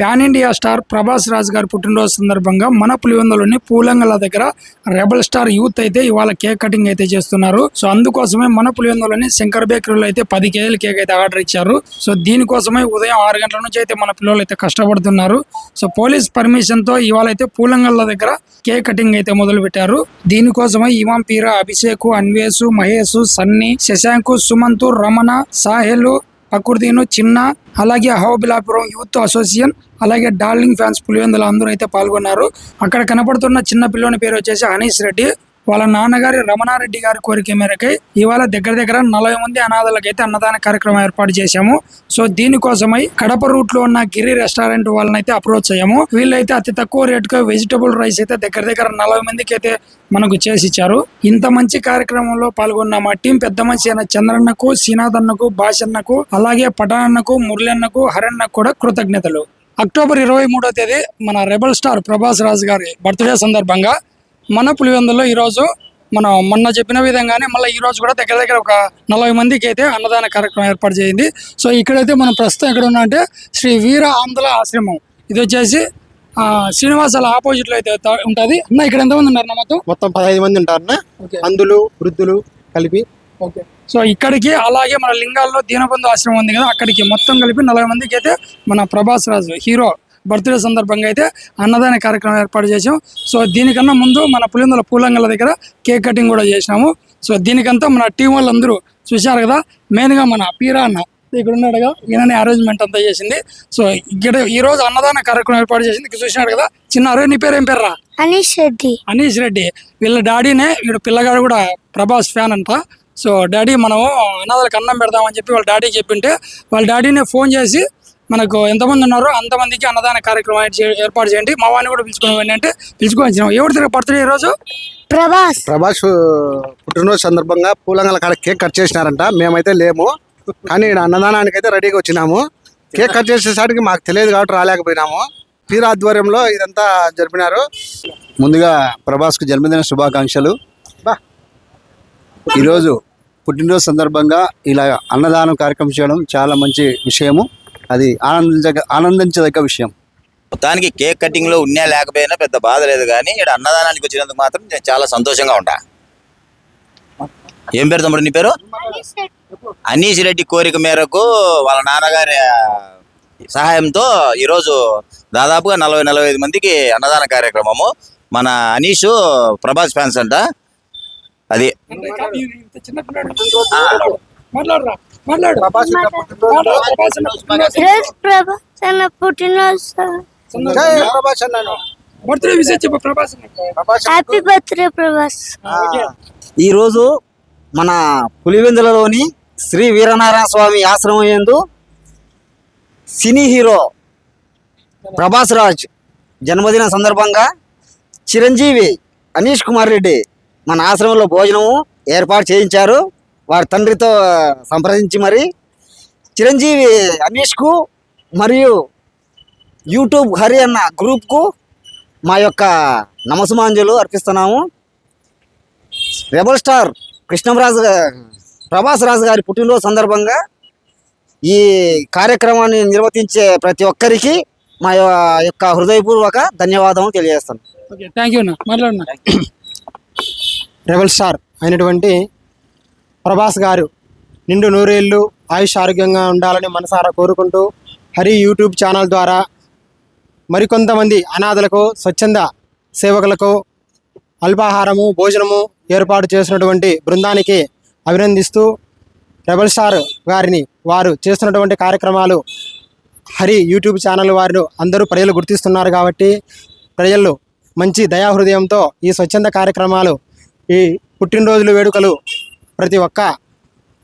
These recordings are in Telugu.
Pan India star Prabhas Raj గారి పుట్టినరోజు సందర్భంగా మన పులివెందులోని పూలంగల దగ్గర రెబల్ స్టార్ యూత్ అయితే ఇవాళ కేక్ కటింగ్ అయితే చేస్తున్నారు. సో అందుకోసమే మన పులివెందులోని శంకర్ బేకరీలో అయితే పది కేజీల కేక్ అయితే ఆర్డర్ ఇచ్చారు. సో దీనికోసమే ఉదయం ఆరు గంటల నుంచి అయితే మన పిల్లలు అయితే కష్టపడుతున్నారు. సో పోలీస్ పర్మిషన్తో ఇవాళ అయితే పూలంగల్ల దగ్గర కేక్ కటింగ్ అయితే మొదలు పెట్టారు దీనికోసమే ఇమాం పీరా అభిషేక్ అన్వేష్ మహేష్ సన్నీ శశాంక్ సుమంత్ రమణ సాహెల్ ప్రకృతిను చిన్న అలాగే అహోబిలాపురం యూత్ అసోసియేషన్ అలాగే డార్లింగ్ ఫ్యాన్స్ పులివెందులు అందరూ అయితే పాల్గొన్నారు. అక్కడ కనపడుతున్న చిన్న పిల్లోని పేరు వచ్చేసి అనీష్ రెడ్డి. వాళ్ళ నాన్నగారి రమణారెడ్డి గారి కోరిక మేరకై ఇవాళ దగ్గర దగ్గర నలభై మంది అనాథలకైతే అన్నదాన కార్యక్రమం ఏర్పాటు చేశాము. సో దీనికోసమై కడప రూట్లో ఉన్న గిరి రెస్టారెంట్ వాళ్ళనైతే అప్రోచ్ అయ్యాము. వీళ్ళైతే అతి తక్కువ రేటుగా వెజిటబుల్ రైస్ అయితే దగ్గర దగ్గర నలభై మందికి అయితే మనకు చేసి ఇచ్చారు. ఇంత మంచి కార్యక్రమంలో పాల్గొన్న మా టీం పెద్ద మనిషి అయిన చంద్రన్నకు శ్రీనాథ్ అన్నకు భాషన్నకు అలాగే పటానన్నకు మురళన్నకు హరన్నకు కూడా కృతజ్ఞతలు. అక్టోబర్ ఇరవై మూడో తేదీ మన రెబల్ స్టార్ ప్రభాస్ రాజు గారి బర్త్డే సందర్భంగా మన పులివెందులో ఈరోజు మనం మొన్న చెప్పిన విధంగానే మళ్ళీ ఈ రోజు కూడా దగ్గర దగ్గర ఒక నలభై మందికి అయితే అన్నదాన కార్యక్రమం ఏర్పాటు చేయింది. సో ఇక్కడైతే మనం ప్రస్తుతం ఎక్కడ ఉన్నా అంటే శ్రీ వీర ఆంధ్ర ఆశ్రమం. ఇది వచ్చేసి ఆ, శ్రీనివాసాల ఆపోజిట్లో అయితే ఉంటుంది. అన్న ఇక్కడ ఎంతమంది ఉన్నారు అన్న మొత్తం మొత్తం పదహైదు మంది ఉంటారు అందులు వృద్ధులు కలిపి. ఓకే. సో ఇక్కడికి అలాగే మన లింగాల్లో దీనబంధు ఆశ్రమం ఉంది కదా అక్కడికి మొత్తం కలిపి నలభై మందికి అయితే మన ప్రభాస్ రాజు హీరో బర్త్డే సందర్భంగా అయితే అన్నదాన కార్యక్రమం ఏర్పాటు చేసాం సో దీనికన్నా ముందు మన పులిందుల పూలంగల దగ్గర కేక్ కటింగ్ కూడా చేసినాము. సో దీనికంతా మన టీం వాళ్ళందరూ చూశారు కదా. మెయిన్గా మన పీరా అన్న ఇక్కడ ఉన్నాడుగా ఈయననే అరేంజ్మెంట్ అంతా చేసింది. సో ఇక్కడ ఈ రోజు అన్నదాన కార్యక్రమం ఏర్పాటు చేసింది. ఇక్కడ చూసినాడు కదా. చిన్న అరే నీ పేరు ఏం పేర్రా? అనీష్ రెడ్డి. అనీష్ రెడ్డి. వీళ్ళ డాడీనే వీడు పిల్లగాడు కూడా ప్రభాస్ ఫ్యాన్ అంట. సో డాడీ మనము అనాథలకు అన్నం పెడదామని చెప్పి వాళ్ళ డాడీ చెప్పింటే వాళ్ళ డాడీనే ఫోన్ చేసి మనకు ఎంతమంది ఉన్నారో అంతమందికి అన్నదాన కార్యక్రమం చే- ఏర్పాటు చేయండి. మా వాడిని కూడా పిలుచుకుని అంటే పిలుచుకొని వచ్చినాం ఎవరు తిరిగి బర్త్డే ఈరోజు ప్రభాస్. ప్రభాస్ పుట్టినరోజు సందర్భంగా పూలంగల కాడ కేక్ కట్ చేసినారంట. మేమైతే లేము. కానీ అన్నదానానికి అయితే రెడీగా వచ్చినాము. కేక్ కట్ చేసేసరికి మాకు తెలియదు కాబట్టి రాలేకపోయినాము. పీర ఆధ్వర్యంలో ఇదంతా జరిపినారు. ముందుగా ప్రభాస్కు జన్మదిన శుభాకాంక్షలు. బా. ఈరోజు పుట్టినరోజు సందర్భంగా ఇలా అన్నదానం కార్యక్రమం చేయడం చాలా మంచి విషయము. అది ఆనందించ ఆనందించదగ్గ విషయం. మొత్తానికి కేక్ కటింగ్లో ఉన్నా లేకపోయినా పెద్ద బాధ లేదు కానీ ఇక్కడ అన్నదానానికి వచ్చినందుకు మాత్రం నేను చాలా సంతోషంగా ఉంటా. ఏం పేరు తమ్ముడు నీ పేరు? అనీష్ రెడ్డి. కోరిక మేరకు వాళ్ళ నాన్నగారి సహాయంతో ఈరోజు దాదాపుగా నలభై నలభై ఐదు మందికి అన్నదాన కార్యక్రమము. మన అనీష్ ప్రభాస్ ఫ్యాన్స్ అంట. అది. చిన్న పిల్లాడు. మాట్లాడరా. మాట్లాడు. ప్రభాస్ యొక్క పుట్టినరోజు మాట్లాడు, ప్రభాస్ అన్న పుట్టినరోజు ఈరోజు ప్రభాస్ అన్న పుట్టినరోజు జై ప్రభాస్ అన్నాను బర్త్డే విషయం చెప్పు ప్రభాస్ అన్నకు. Prabhas happy birthday Prabhas. Okay. ఈరోజు మన పులివెందులలోని శ్రీ వీరనారాయణ స్వామి ఆశ్రమం యందు సినీ హీరో ప్రభాస్ రాజ్ జన్మదిన సందర్భంగా చిరంజీవి అనీష్ కుమార్ రెడ్డి మన ఆశ్రమంలో భోజనము ఏర్పాటు చేయించారు. వారి తండ్రితో సంప్రదించి మరి చిరంజీవి అనీష్కు మరియు యూట్యూబ్ హరి అన్న గ్రూప్కు మా యొక్క నమస్మాంజలు అర్పిస్తున్నాము. రెబల్ స్టార్ కృష్ణరాజు ప్రభాస్ రాజు గారి పుట్టినరోజు సందర్భంగా ఈ కార్యక్రమాన్ని నిర్వర్తించే ప్రతి ఒక్కరికి మా యొక్క హృదయపూర్వక ధన్యవాదం తెలియజేస్తాను. థ్యాంక్ యూ రెబల్ స్టార్ అయినటువంటి ప్రభాస్ గారు నిండు నూరేళ్ళు ఆయుష్ ఆరోగ్యంగా ఉండాలని మనసారా కోరుకుంటూ హరి యూట్యూబ్ ఛానల్ ద్వారా మరికొంతమంది అనాథలకు స్వచ్ఛంద సేవకులకు అల్పాహారము భోజనము ఏర్పాటు చేసినటువంటి బృందానికి అభినందిస్తూ రెబల్ స్టార్ గారిని వారు చేస్తున్నటువంటి కార్యక్రమాలు హరి యూట్యూబ్ ఛానల్ వారిని అందరూ ప్రజలు గుర్తిస్తున్నారు కాబట్టి ప్రజలు మంచి దయాహృదయంతో ఈ స్వచ్ఛంద కార్యక్రమాలు ఈ పుట్టినరోజుల వేడుకలు ప్రతి ఒక్క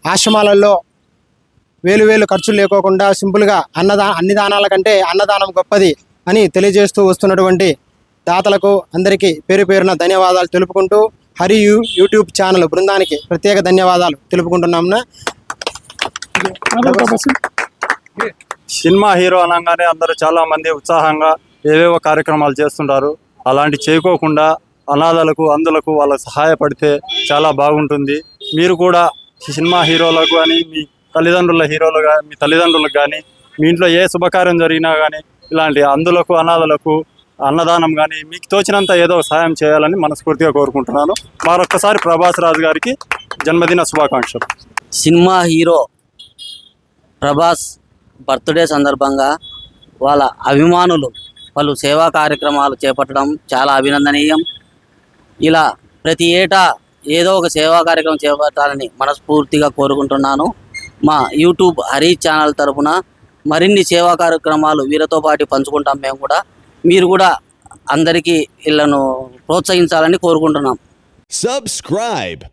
ఆశ్రమాలలో వేలు వేలు ఖర్చులు లేకోకుండా సింపుల్గా అన్నదా అన్ని దానాల కంటే అన్నదానం గొప్పది అని తెలియజేస్తూ వస్తున్నటువంటి దాతలకు అందరికీ పేరు పేరున ధన్యవాదాలు తెలుపుకుంటూ హరి యూ యూట్యూబ్ ఛానల్ బృందానికి ప్రత్యేక ధన్యవాదాలు తెలుపుకుంటున్నామున సినిమా హీరో అనగానే అందరూ చాలామంది ఉత్సాహంగా ఏవేవో కార్యక్రమాలు చేస్తుంటారు. అలాంటి చేయకోకుండా అనాథలకు అందులకు వాళ్ళకు సహాయపడితే చాలా బాగుంటుంది. మీరు కూడా సినిమా హీరోలకు కానీ మీ తల్లిదండ్రుల హీరోలు కానీ మీ తల్లిదండ్రులకు కానీ మీ ఇంట్లో ఏ శుభకార్యం జరిగినా కానీ ఇలాంటి అందులకు అనాథలకు అన్నదానం కానీ మీకు తోచినంత ఏదో సహాయం చేయాలని మనస్ఫూర్తిగా కోరుకుంటున్నాను. మరొక్కసారి ప్రభాస్ రాజు గారికి జన్మదిన శుభాకాంక్షలు. సినిమా హీరో ప్రభాస్ బర్త్డే సందర్భంగా వాళ్ళ అభిమానులు పలు సేవా కార్యక్రమాలు చేపట్టడం చాలా అభినందనీయం. ఇలా ప్రతి ఏటా ఏదో ఒక సేవా కార్యక్రమం చేపట్టాలని మనస్ఫూర్తిగా కోరుకుంటున్నాను. మా యూట్యూబ్ హరి ఛానల్ తరపున మరిన్ని సేవా కార్యక్రమాలు వీరితో పాటు పంచుకుంటాం మేము కూడా. మీరు కూడా అందరికీ వీళ్ళను ప్రోత్సహించాలని కోరుకుంటున్నాం. సబ్స్క్రైబ్